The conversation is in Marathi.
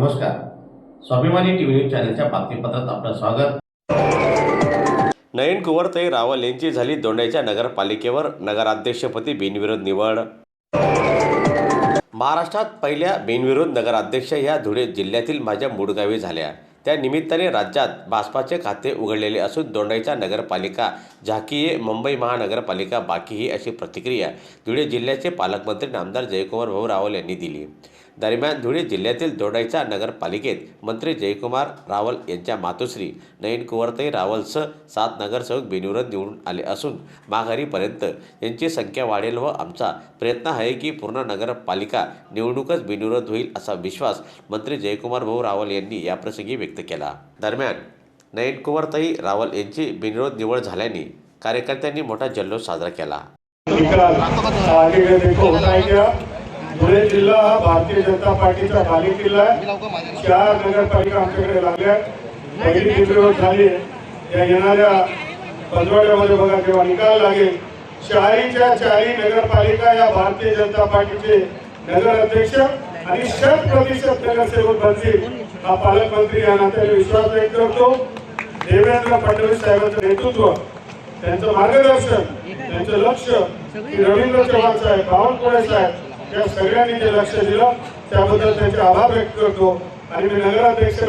नमस्कार. स्वाभिमानी टी व्ही न्यूज चॅनलच्या बातमीपत्रात आपलं स्वागत. नयन कुंवरताई रावल यांची झाली दोंडाईच्या नगरपालिकेवर नगराध्यक्षपदी बिनविरोध निवड. महाराष्ट्रात पहिल्या बिनविरोध नगराध्यक्ष ह्या धुळे जिल्ह्यातील माझ्या मूळगावी झाल्या. त्या निमित्ताने राज्यात भाजपाचे खाते उघडलेले असून दोंडाईच्या नगरपालिका झाकीये मुंबई महानगरपालिका बाकी ही अशी प्रतिक्रिया धुळे जिल्ह्याचे पालकमंत्री नामदार जयकुमार भाऊ रावल यांनी दिली. दरम्यान धुळे जिल्ह्यातील दोंडाईच्या नगरपालिकेत मंत्री जयकुमार रावल यांच्या मातोश्री नयन कुंवरताई रावलसह सात नगरसेवक बिनविरोध निवडून आले असून माघारीपर्यंत यांची संख्या वाढेल व आमचा प्रयत्न आहे की पूर्ण नगरपालिका निवडणूकच बिनविरोध होईल असा विश्वास मंत्री जयकुमार भाऊ रावल यांनी याप्रसंगी व्यक्त केला. दरम्यान नयन रावल यांची बिनविरोध निवड झाल्याने कार्यकर्त्यांनी मोठा जल्लोष साजरा केला. धुळे जिल्हा हा भारतीय जनता पार्टीचा बाले किल्ला आहे. चार नगरपालिका आमच्याकडे लागल्या पहिली फेब्रुवारी झाली या येणाऱ्या पंधरवड्यामध्ये बघा जेव्हा निकाल लागेल चारीच्या चारी नगरपालिका या भारतीय जनता पार्टीचे नगर अध्यक्ष आणि शत प्रतिशत नगरसेवक बनतील हा पालकमंत्री या नात्याने विश्वास व्यक्त करतो. देवेंद्र फडणवीस साहेबांचं नेतृत्व त्यांचं मार्गदर्शन त्यांचं लक्ष रवींद्र चव्हाण साहेब बावनकुळे साहेब या सगळ्यांनी जे लक्ष दिलं त्याबद्दल त्यांचे आभार व्यक्त करतो. आणि मी नगराध्यक्ष